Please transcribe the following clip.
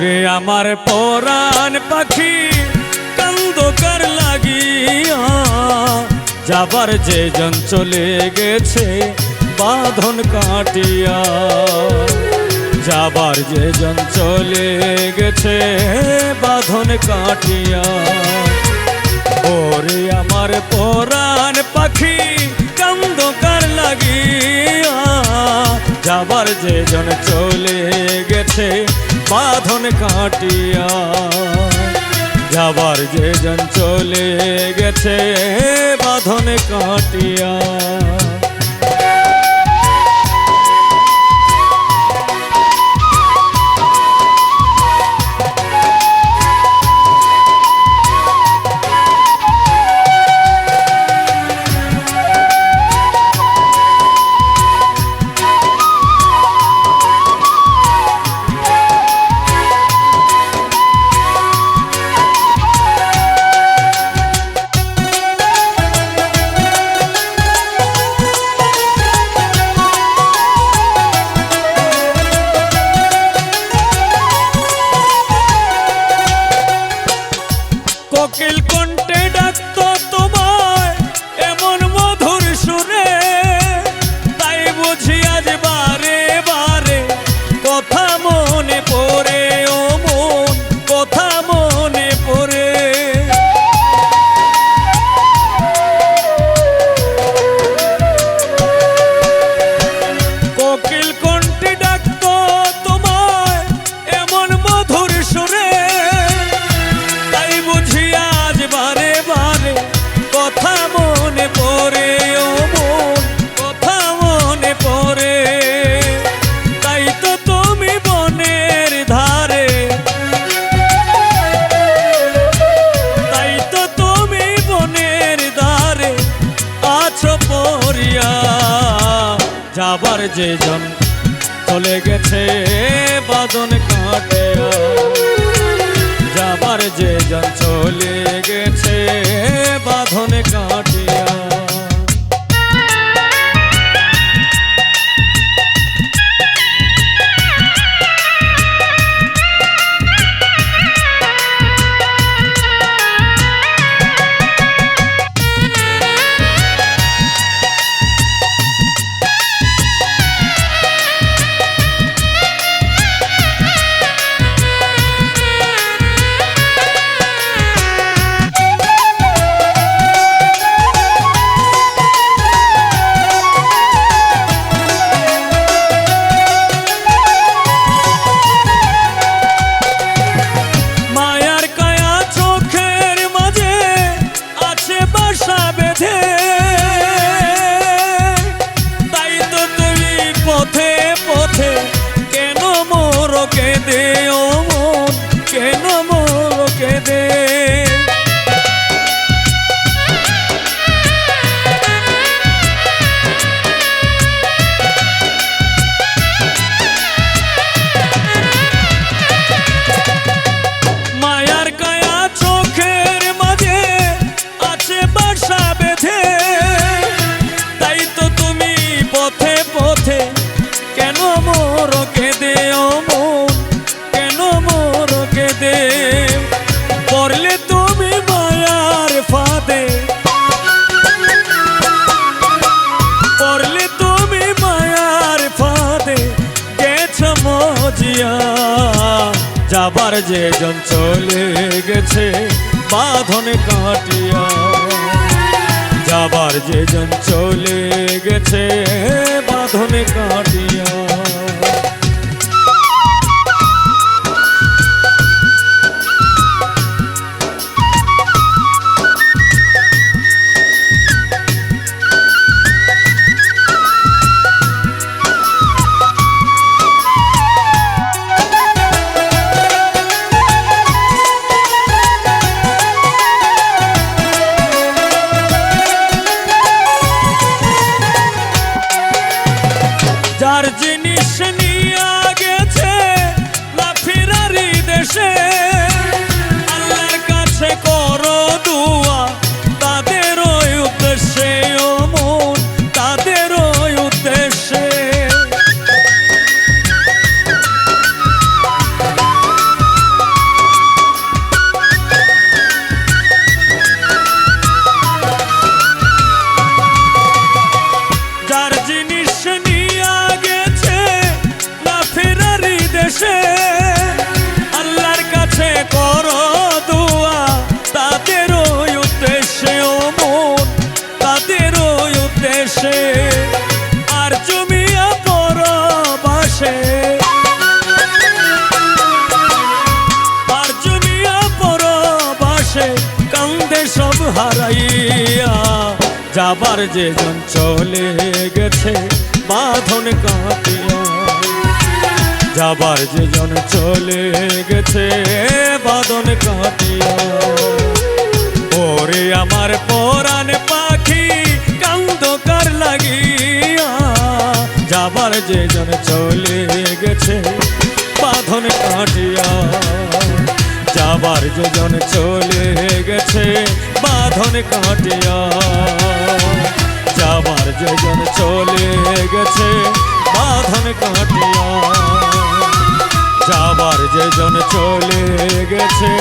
ওরে আমার পরাণ পাখি, কান্দ কার লাগিয়া। যাবার যে জন চলে গেছে, বাঁধন কাটিয়া। যাবার যে জন চলে গেছে, বাঁধন কাটিয়া। ওরে আমার পরাণ পাখি, কান্দ কার লাগিয়া। যাবার যে জন চলে গেছে বাঁধন কাটিয়া যাবার যে জন চলে গেছে বাঁধন কাটিয়া। যাবার যে জন চলে গেছে বাদন কাটে যাবার যে জন চলে গেছে বাঁধন কাটিয়া কেন বেঁধে। তুমি পথে পথে কেন মোর কেঁদে মোর কেঁদে পড়লে তুমি মায়ার ফাঁদে। পড়লে তুমি মায়ার ফাঁদে, গেছ মজিয়া। যাবার যে জন চলে গেছে, বাঁধন কাটিয়া। যাবার যে জন চলে গেছে, বাঁধন কাটিয়া। কাছে আল্লাহর কাছে কর দোয়া। তাদের উদ্দেশ্যে মন, তাদের উদ্দেশ্যে। আর জমিয়া পরবাসে। আর জমিয়া পরবাসে কান্দে সব হারাইয়া। যাবার যে জন চলে গেছে, বাঁধন কাটিয়া যাবার যে জন চলে গেছে বাঁধন কাটিয়া ওরে আমার পরাণ পাখি, কান্দকার লাগিয়া। যাবার যে জন চলে গেছে, বাঁধন কাটিয়া। যাবার যে জন চলে গেছে, বাঁধন কাটিয়া। যেজন চলে গেছে বাঁধন কাটিয়া যাবার যেজন চলে গেছে।